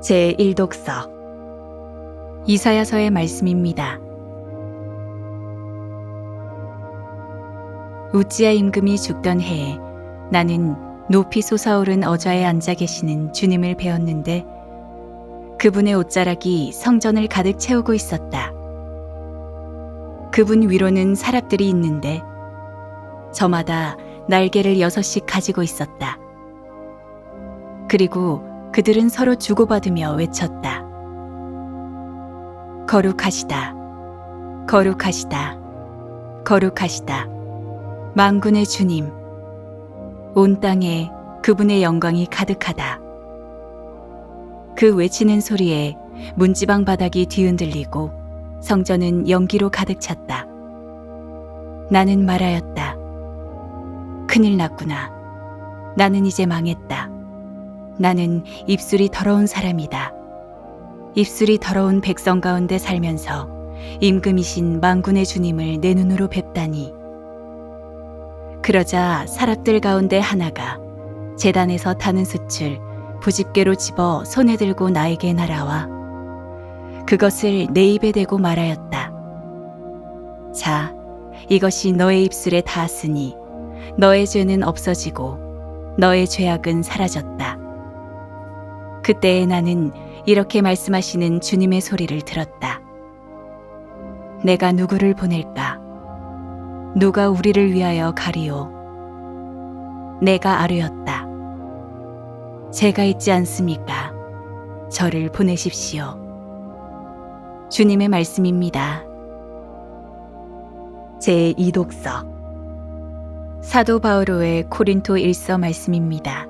제1독서 이사야서의 말씀입니다. 우찌야 임금이 죽던 해에 나는 높이 솟아오른 어좌에 앉아 계시는 주님을 배웠는데 그분의 옷자락이 성전을 가득 채우고 있었다. 그분 위로는 사람들이 있는데 저마다 날개를 여섯씩 가지고 있었다. 그리고 그들은 서로 주고받으며 외쳤다. 거룩하시다. 거룩하시다. 거룩하시다. 만군의 주님. 온 땅에 그분의 영광이 가득하다. 그 외치는 소리에 문지방 바닥이 뒤흔들리고 성전은 연기로 가득 찼다. 나는 말하였다. 큰일 났구나. 나는 이제 망했다. 나는 입술이 더러운 사람이다. 입술이 더러운 백성 가운데 살면서 임금이신 만군의 주님을 내 눈으로 뵙다니. 그러자 사람들 가운데 하나가 재단에서 타는 숯을 부집게로 집어 손에 들고 나에게 날아와 그것을 내 입에 대고 말하였다. 자, 이것이 너의 입술에 닿았으니 너의 죄는 없어지고 너의 죄악은 사라졌다. 그때에 나는 이렇게 말씀하시는 주님의 소리를 들었다. 내가 누구를 보낼까? 누가 우리를 위하여 가리오? 내가 아뢰었다. 제가 있지 않습니까? 저를 보내십시오. 주님의 말씀입니다. 제 2독서 사도 바오로의 코린토 일서 말씀입니다.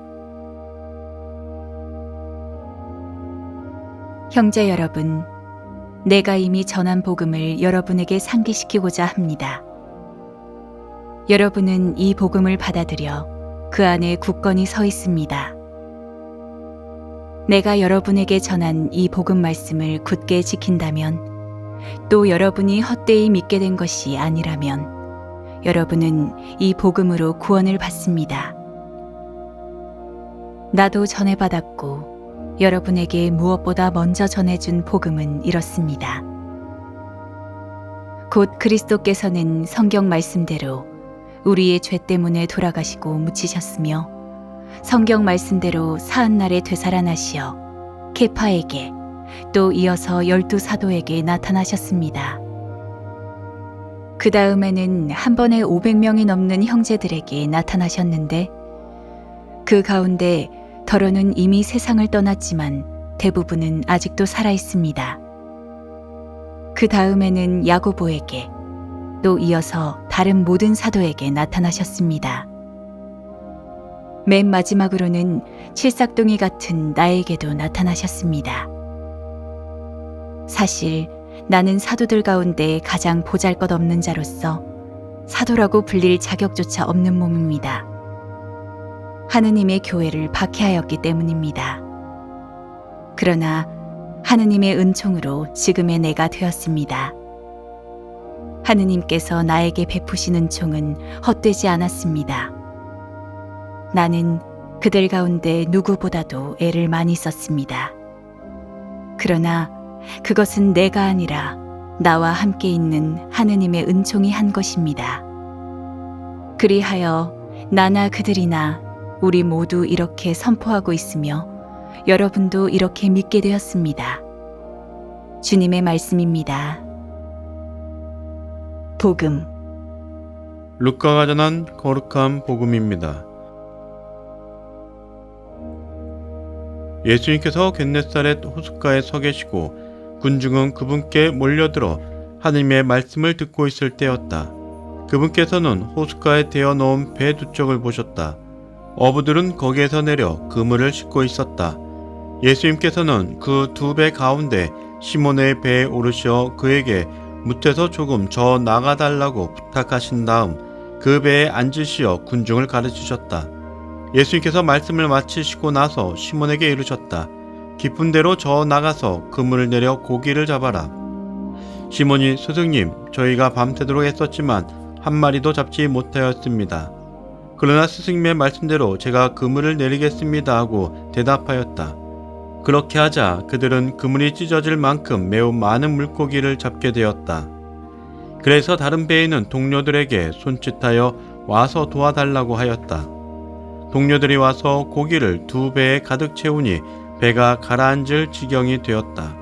형제 여러분, 내가 이미 전한 복음을 여러분에게 상기시키고자 합니다. 여러분은 이 복음을 받아들여 그 안에 굳건히 서 있습니다. 내가 여러분에게 전한 이 복음 말씀을 굳게 지킨다면 또 여러분이 헛되이 믿게 된 것이 아니라면 여러분은 이 복음으로 구원을 받습니다. 나도 전해 받았고 여러분에게 무엇보다 먼저 전해준 복음은 이렇습니다. 곧 그리스도께서는 성경 말씀대로 우리의 죄 때문에 돌아가시고 묻히셨으며 성경 말씀대로 사한 날에 되살아나시어 케파에게 또 이어서 열두 사도에게 나타나셨습니다. 그 다음에는 한 번에 500명이 넘는 형제들에게 나타나셨는데 그 가운데 더러는 이미 세상을 떠났지만 대부분은 아직도 살아 있습니다. 그 다음에는 야고보에게 또 이어서 다른 모든 사도에게 나타나셨습니다. 맨 마지막으로는 칠삭동이 같은 나에게도 나타나셨습니다. 사실 나는 사도들 가운데 가장 보잘 것 없는 자로서 사도라고 불릴 자격조차 없는 몸입니다. 하느님의 교회를 박해하였기 때문입니다. 그러나 하느님의 은총으로 지금의 내가 되었습니다. 하느님께서 나에게 베푸시는 총은 헛되지 않았습니다. 나는 그들 가운데 누구보다도 애를 많이 썼습니다. 그러나 그것은 내가 아니라 나와 함께 있는 하느님의 은총이 한 것입니다. 그리하여 나나 그들이나 우리 모두 이렇게 선포하고 있으며 여러분도 이렇게 믿게 되었습니다. 주님의 말씀입니다. 복음 루카가 전한 거룩한 복음입니다. 예수님께서 겟네사렛 호숫가에 서 계시고 군중은 그분께 몰려들어 하느님의 말씀을 듣고 있을 때였다. 그분께서는 호숫가에 대어 놓은 배두 척을 보셨다. 어부들은 거기에서 내려 그물을 싣고 있었다. 예수님께서는 그 두 배 가운데 시몬의 배에 오르셔 그에게 무태서 조금 저 나가달라고 부탁하신 다음 그 배에 앉으시어 군중을 가르치셨다. 예수님께서 말씀을 마치시고 나서 시몬에게 이르셨다. 깊은 데로 저 나가서 그물을 내려 고기를 잡아라. 시몬이 스승님, 저희가 밤새도록 했었지만 한 마리도 잡지 못하였습니다. 그러나 스승님의 말씀대로 제가 그물을 내리겠습니다 하고 대답하였다. 그렇게 하자 그들은 그물이 찢어질 만큼 매우 많은 물고기를 잡게 되었다. 그래서 다른 배에는 동료들에게 손짓하여 와서 도와달라고 하였다. 동료들이 와서 고기를 두 배에 가득 채우니 배가 가라앉을 지경이 되었다.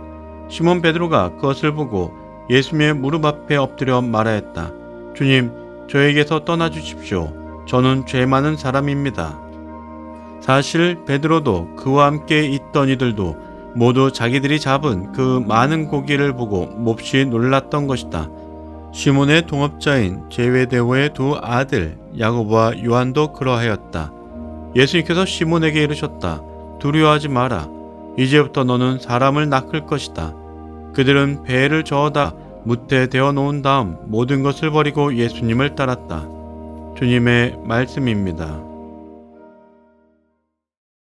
시몬 베드로가 그것을 보고 예수님의 무릎 앞에 엎드려 말하였다. 주님, 저에게서 떠나 주십시오. 저는 죄 많은 사람입니다. 사실 베드로도 그와 함께 있던 이들도 모두 자기들이 잡은 그 많은 고기를 보고 몹시 놀랐던 것이다. 시몬의 동업자인 제베데오의 두 아들 야고보와 요한도 그러하였다. 예수님께서 시몬에게 이르셨다. 두려워하지 마라. 이제부터 너는 사람을 낚을 것이다. 그들은 배를 저어다 무태 되어 놓은 다음 모든 것을 버리고 예수님을 따랐다. 주님의 말씀입니다.